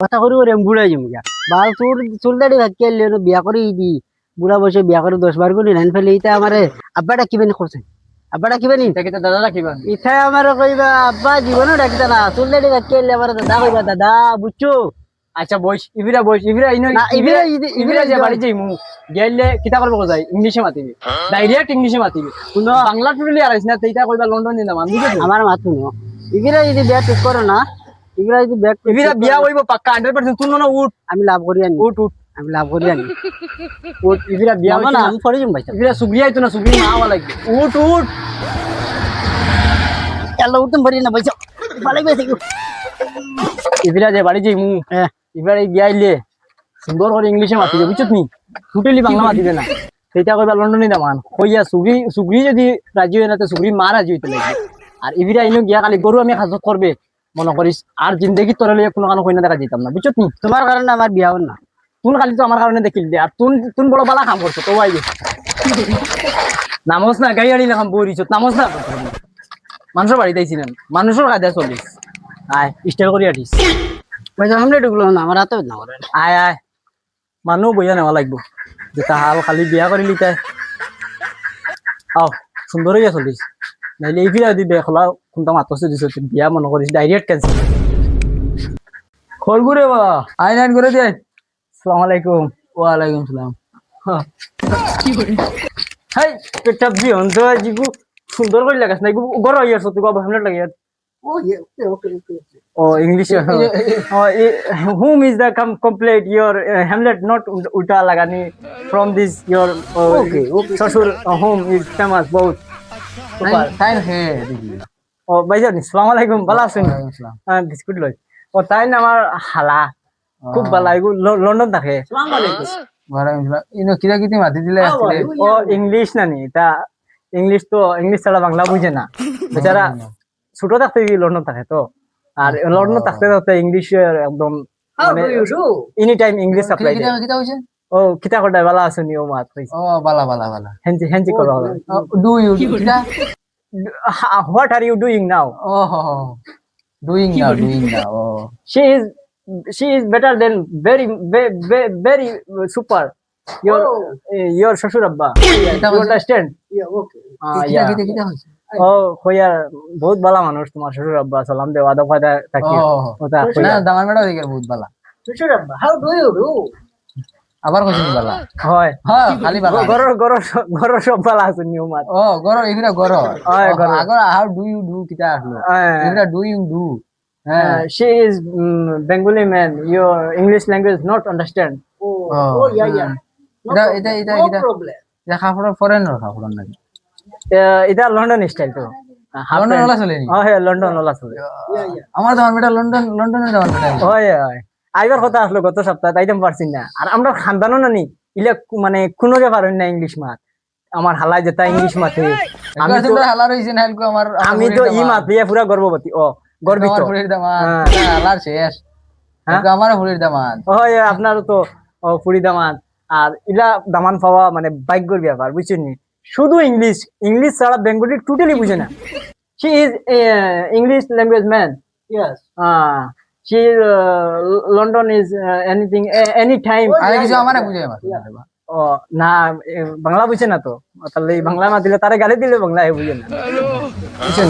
কথা করি করে বুড়াই যাব গা বাল চুল চুল দাড়ি ভাগ কে বিয়া করে দি। বুড়া বসে বিয়া করে দশ বার করে লাইন ফেলে ইটা আমারে আব্বা ডাকিবেনি করছে আব্বা ডাকিবেনি দেখি তো দাদা রাখিবা ইটা আমার কইবা আব্বা জীবনও ডাকিতা না চুল দাড়ি ভাগ কে আমার দাদা কইবা দাদা বুঝছ? আচ্ছা বইস ইবিরা বইস ইবিরা ইনো না, ইবিরা ইবিরা যে বাড়ি যাই মু গেলে কিতা করব যাই ইংলিশে মাতিবি। ডাইরেক্ট ইংলিশে মাতিবি। কোনো বাংলা টুলি আর আইছ না তেইটা কইবা লন্ডন মান বুঝলি আমার মাথু নো ইবিরা যদি ব্যাগ ঠিক করো না যদি বিয়া হইব পাক্কা 100% তুই না উঠ। আমি লাভ করি আনি। উঠ উঠ। আমি লাভ করি আনি। উঠ ইবিরা বিয়া যাব হইছে না না। আমি পরে যাব ভাই ইবিরা সুগ্রি আইতো না সুগ্রি না হওয়া লাগবে। উঠ উঠ। এল্লা উঠতে পারি না পয়সা ভালো গেছে ইবিরা যে বাড়ি যাই মু হ্যাঁ এই বিয়া আইলে সুন্দর করে ইংলিশে মাতিবে বুঝছত নি? টোটালি বাংলা মাতিবে না। কইবা লন্ডনে দামান কইয়া সুগ্রি সুগ্রি যদি রাজি হয় না তো সুগ্রি মা রাজি হইতে লাগবে। আর ইবিরা ইনো গিয়া খালি গরু আমি হাজত করবে। মনে করিস আর জিন্দগি তোর লইয়া কোনো কারণে কইনা দেখা যেতাম না বুঝছত নি? তোমার কারণে আমার বিয়া হল না। তুন খালি তো আমার কারণে দেখিল দে আর তুন তুন বড় বালা কাম করছ তো আই নামস না গাড়ি আনি লাগাম বইরিছ নামস না। মানুষের বাড়িতে আইছি না মানুষের কাজে চলিস। আয় স্টাইল করি আটিস পয়সা সামনে ঢুকলো না আমার হাতে না করে। আয় আয়। মানুহ বইয়া নেওয়া লাগবো। যেটা হাল খালি বিয়া কৰিলি তাই। আও সুন্দৰ হইয়া চলিস। নাইলে এই বিয়া দিবে খোলা কোনটা মাতছে দিছ বিয়া মনে করিস ডাইরেক্ট কেনসেল খরগুরে বা আইন আইন করে দিয়ে আসসালামু আলাইকুম। ওয়ালাইকুম সালাম। হাই পেটটা বি অন্ত জিগু সুন্দর করে লাগাস না গর হইয়া সত্যি বাবা হামলে লাগে ও okay okay okay Oh, English. oh, eh, whom is the com- complete your uh, Hamlet not ut- Uta Lagani Super. Time hey Oh, ভাইজান সালাম আলাইকুম। ভালো আছেন? হ্যাঁ বিস্কুট লই। ও তাই না আমার হালা? খুব ভালো এগু লন্ডন থাকে। আসসালামু আলাইকুম। ইনো কিরা কিতি মাতি দিলে আসলে। ও ইংলিশ না নি তা ইংলিশ তো ইংলিশ ছাড়া বাংলা বুঝে না। বেচারা ছোট থাকতে লন্ডন থাকে তো। আর লন্ডন থাকতে থাকতে ইংলিশ একদম মানে এনি টাইম ইংলিশ সাপ্লাই ও কিতা করতে ভালো আছে নিও মাত কইছে। ও বালা বালা বালা। হেঞ্জি হেঞ্জি করো ডু ইউ কিরা what are you doing now O doing now doing now ও। She is she is better than very very very super. Your uh, your shashur abba এটা you বলছে- ওকে হইছে? ও কইয়ার বহুত ভালো মানুষ তোমার শ্বশুর আব্বা সালাম দেওয়া দাও ফায়দা থাকি ওটা না দামান মেডা হই গেল বহুত বালা। সুশুর আব্বা হাউ ডু ইউ ডু আবার কইছিস বালা? হয়। হ্যাঁ খালি বালা। গরর গরর গরর সব ভালো আছে নিয়ম মাত ও গর এগুলা গর হয়, গর। আগর হাউ ডু ইউ ডু কিটা আসলো এগুলা ডু ইউ ডু হ্যাঁ। she is um, Bengali man. Your English language not understand. Oh. Oh yeah yeah এটা এটা এটা এটা প্রবলেম এটা ফরেনের নাকি এটা লন্ডন স্টাইল তো। লন্ডন. ওলা চলেনি Oh, yeah, লন্ডন ওলা চলে ইয়া ইয়া আমার দামান বেটা লন্ডন লন্ডনে দামান বেটা। হয় হয়। আইবার কথা আসলো গত সপ্তাহে তাইতাম পারছি না। আর আমরা খানদানও নানি ইলে কু- মানে কোনোকে পারেন না ইংলিশ মাত। আমার হালাই যেটা ইংলিশ মাতে। আমি তো তো হালা রইছে না হেলকো আমার আমি তো ই মাত দিয়ে পুরা গর্ভবতী ও গর্বিত। আমার ফুলের দামান হ্যাঁ। হালার শেষ। হ্যাঁ? আমার ফুলের দামান হয় আপনারও তো ও, ফুড়ি দামান আর ইলা দামান পাওয়া মানে ভাগ্যর ব্যাপার বুঝছেন নি? শুধু ইংলিশ ইংলিশ ছাড়া বেঙ্গলি টোটালি বুঝে না। She is English language man yes Uh, she uh, is anything uh, anything uh, anytime. আরে কিছু আমারে বুঝাই মার ও না বাংলা বুঝে না তো। তাহলে বাংলা না দিলে তারে গালি দিলে বাংলা বুঝে না।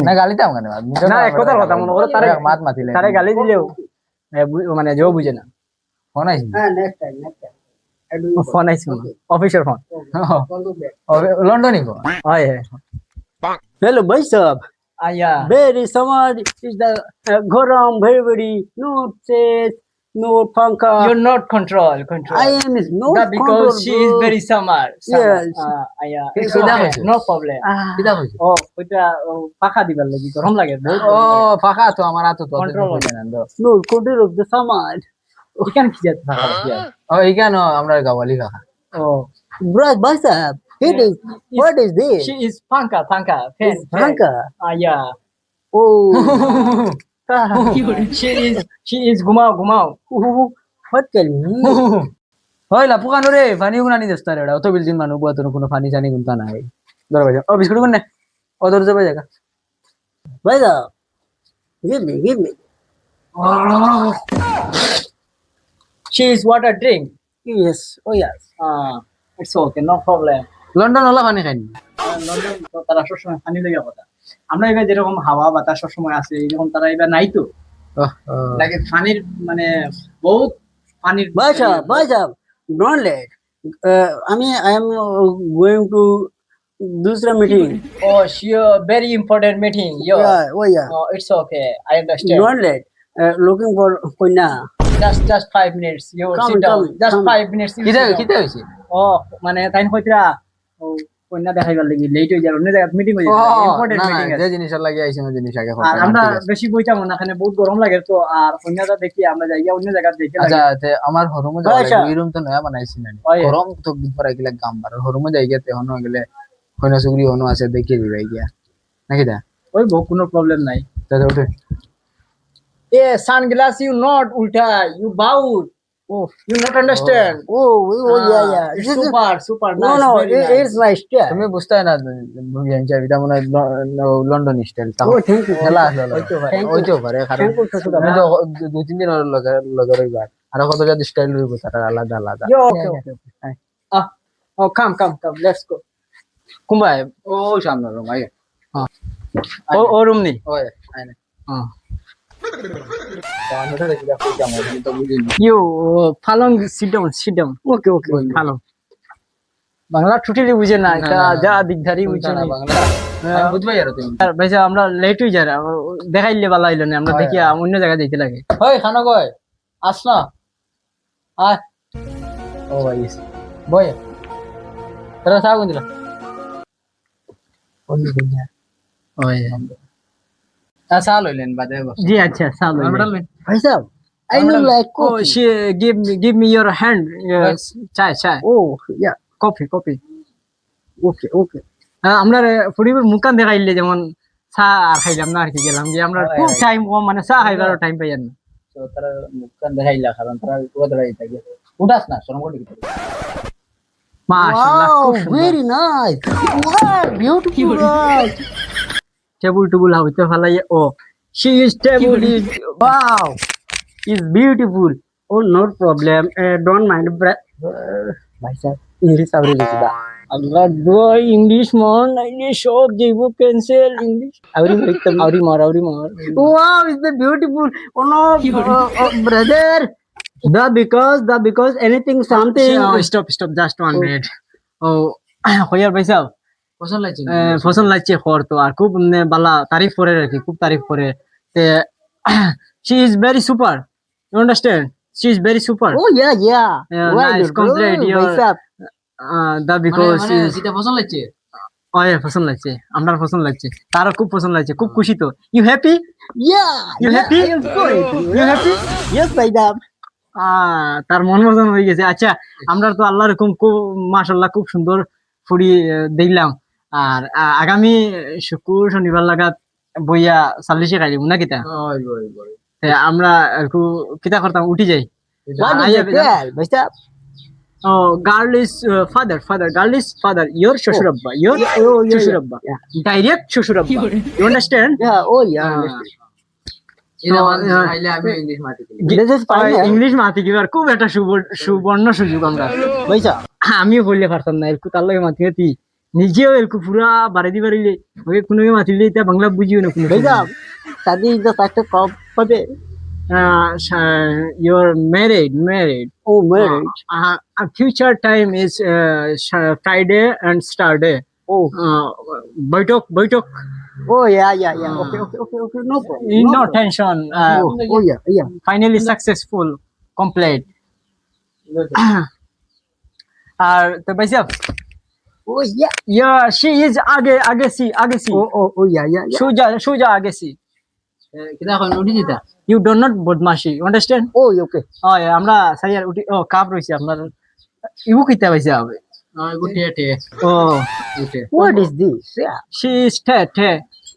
না গালি দাও কেন না এক কথার কথা মনে করো তারে মাত মাতিলে। তারে গালি দিলেও মানে জো বুঝে না। ফোন আইছে? হ্যাঁ next time next time phone আইছে অফিসের ফোন। লন্ডনই ফোন হয় হ্যাঁ। হ্যালো ভাই সাহেব Very summer is the uh, Goram very very no stress, no panka. You're not control control. I am is no that because control, she is very summer. summer. Yes. Uh, yeah. It's okay. no problem. কিদা হইছে ও ওটা পাখা দিবার লাগি গরম লাগে ও পাখা তো আমার হাতে তো কন্ট্রোল হবে না no control of the summer ওখানে কি যেতে পারা ও এখানে আমরা গাওয়ালি কাকা ও ব্রাস ভাই সাহেব It is. What is this? She is Panka Panka. She It's Panka punker. Ah, yeah. Oh. she is she is gumao gumao. Oh, what can you? হয় লাপু কানো রে ফানি গুণ আনি দস্তা রে ওটা অত বিলজিন মানুষ বুয়া তোর কোনো ফানি জানি গুণতা নাই ধরো ভাই ও বিস্কুট গুণ give me give me she is water drink yes oh yes ah it's okay no problem London হলো পানি খাইনি লন্ডন তো তারা সবসময় পানি লেগে কথা আমরা এবার যেরকম হাওয়া বাতাস সবসময় আছে এরকম তারা এবার নাই তো লাগে পানির মানে বহুত পানির Basha, Basha, don't let. Uh, I mean, I am uh, going to दूसरा meeting. oh sure very important meeting yo Yeah, oh yeah. oh, it's okay I understand Don't let. Uh, looking for Koina. just just five minutes you Come, sit down come, just come. five minutes you কিতা sit down. কিতা হয়েছে ও মানে তাই কইতরা ও কন্যা দেখাইবার লাগি late হয়ে অন্য জায়গায় মিটিং হয়ে যায় ইম্পর্টেন্ট না, না, যে জিনিসের লাগে আইছে ওই জিনিস আগে আর আমরা বেশি বইতাম না এখানে বহুত গরম লাগে তো আর কন্যাটা দেখি আমরা যাই অন্য জায়গা দেখে আচ্ছা তে আমার হরমো যাওয়া আচ্ছা। রুম তো নয়া বানাইছি না গরম তো দিন গেলে গাম বার হরমো যাই গেতে হনো গেলে হইনা সুগরি হনো আছে দেখিয়ে দিবে গিয়া। নাকি দা ওই বহু কোনো প্রবলেম নাই। দাদা ওঠে। এ সানগ্লাস ইউ নট উল্টা you bout Oh, you not understand oh, oh yeah, yeah. This is, super super no, no, it, it's nice. Yeah. তুমি বুঝতে না ভুগিয়ান এটা মনে লন্ডন স্টাইল তাও খেলা আসলে পারে। You. কারণ you, তো দুই তিন দিন লগে লগে রইবার আর কত যদি স্টাইল রইব তার আলাদা আলাদা Yo, okay, okay, okay. Ah, oh, come, come, come. Let's কুম্বাই ও সামনে রুম আগে ও ও রুম হ্যাঁ you ফালং sit down sit down Okay, okay. ফালং বাংলা টুটিলি বুঝে না এটা। যা দিকধারি বুঝে না বাংলা আমি বুঝবাই আর তুমি। আর আমরা লেট হয়ে যাই দেখাইলে ভালো হইল না আমরা হয়, দেখি অন্য জায়গায় যেতে লাগে। ওই খানা কই আস না। আয়। ও ভাই বয়। তোরা সাগু দিলা ওই তা সাল হইলেন বাদে বস জি আচ্ছা সালো লইন Bhai Sahib, I don't like O coffee. she give me give me your hand Right. চাই চাই Oh, yeah. Coffee coffee Okay, okay. আমরা ফুডিবার মুকান দেখাইলে যেমন চা আর খাইলাম না আর কি গেলাম যে আমরা খুব টাইম কম মানে চা খাইবার টাইম পাই না তো তারা মুখখান দেখাইলা কারণ তারা পুরো ধরাই থাকে উঠাস না শরম করে দিতে মাশাআল্লাহ খুব সুন্দর very nice. Wow, beautiful. guys. Table টুবুল হইতে ফালাই ও she is table is wow is beautiful Oh, no problem. Uh, don't mind. Bra- uh, Bhai Sahib, English avre likhda. আল্লাহ দোয়া ইংলিশ মন ইংলিশ সব যাইব ক্যান্সেল ইংলিশ Avri likhda. আউরি মার আউরি মার Wow, is the beautiful. Oh no, uh, uh, brother. The because the because anything something. Stop stop just one minute ও হইয়ার ভাই সাহেব পছন্দ লাগছে পছন্দ লাগছে খর তো আর খুব মানে বালা তারিফ করে আর কি খুব তারিফ করে। তে she is very super you understand she is very super Oh not? complete, Oh, your- Bhai Sahib. দা বিকজ সেটা পছন্দ লাগছে? ওয়ে পছন্দ লাগছে আমার পছন্দ লাগছে তারও খুব পছন্দ লাগছে খুব খুশি তো। You happy am so happy. You happy Bhai Sahib. তার মন মতন হয়ে গেছে। আচ্ছা আমরা তো আল্লাহ রকম খুব মাশাল্লাহ খুব সুন্দর ফুড়ি দেখলাম আর আহ, আগামী শুক্র শনিবার লাগাত বইয়া চাল্লিশে খাই না কিতা? আমরা একটু কিতা করতাম উঠি যাই? ও girl is father father girl is father your শ্বশুর আব্বা ইয়োর Yeah, yeah, শ্বশুর আব্বা ডাইরেক্ট শ্বশুর আব্বা you understand Yeah, yeah. understand. এটা তো, আহ, খাইলে আমি ইংলিশ মাটি This is fine. yeah. English মাতি কিবার খুব একটা সুবর্ণ সুযোগ আমরা। আমিও বললে পারতাম না এরকু তার লগে মাতি। নিজেও এরকু পুরা বাড়ি দি বাড়িলে ওকে কোনো মাতিলে এটা বাংলা বুঝিও না কোনো Bhai Sahib. Shadi is the fact of pape. You're married married Oh, marriage. Future time is Friday and Saturday Oh, বৈঠক বৈঠক oh yeah, yeah, yeah. Okay, okay, okay, okay. No problem. No problem. Tension Oh, oh yeah, yeah. Finally successful complete আর তো ভাই সাহেব Oh yeah. Yeah she is আগে আগে সি Oh, oh, oh yeah, yeah, কিনা এখন উঠি দিতা ইউ ডো নট বদমাশি আন্ডারস্ট্যান্ড Oh, yeah, okay. ও আমরা সাইয়ার উঠি ও কাপ রইছে আপনার ইউ কিতা পাইছে হবে ও। What is this? She is টে টে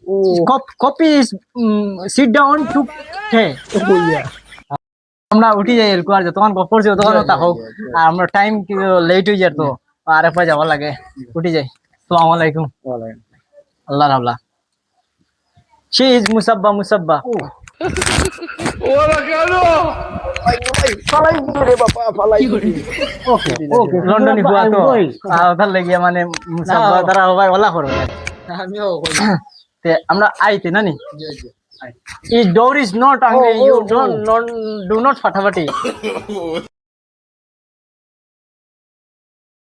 Oh, copy is sit down to টে oh yeah. আমরা উঠি যাই এরকম আর যতক্ষণ গপ করছি ততক্ষণ তা হোক আর আমরা টাইম লেট হয়ে যায় তো আর একবার যাওয়া লাগে। উঠি যাই। আসসালামু আলাইকুম। আল্লাহ রাবলা ইজ মুসাব্বা মুসাব্বা। Oh, লন্ডনে তো। লাগিয়া মানে মুসাফা তারা সবাই ওলা করো তে আমরা আইতে নানি If door is not angry, you don't, don't do not ফাটাফাটি।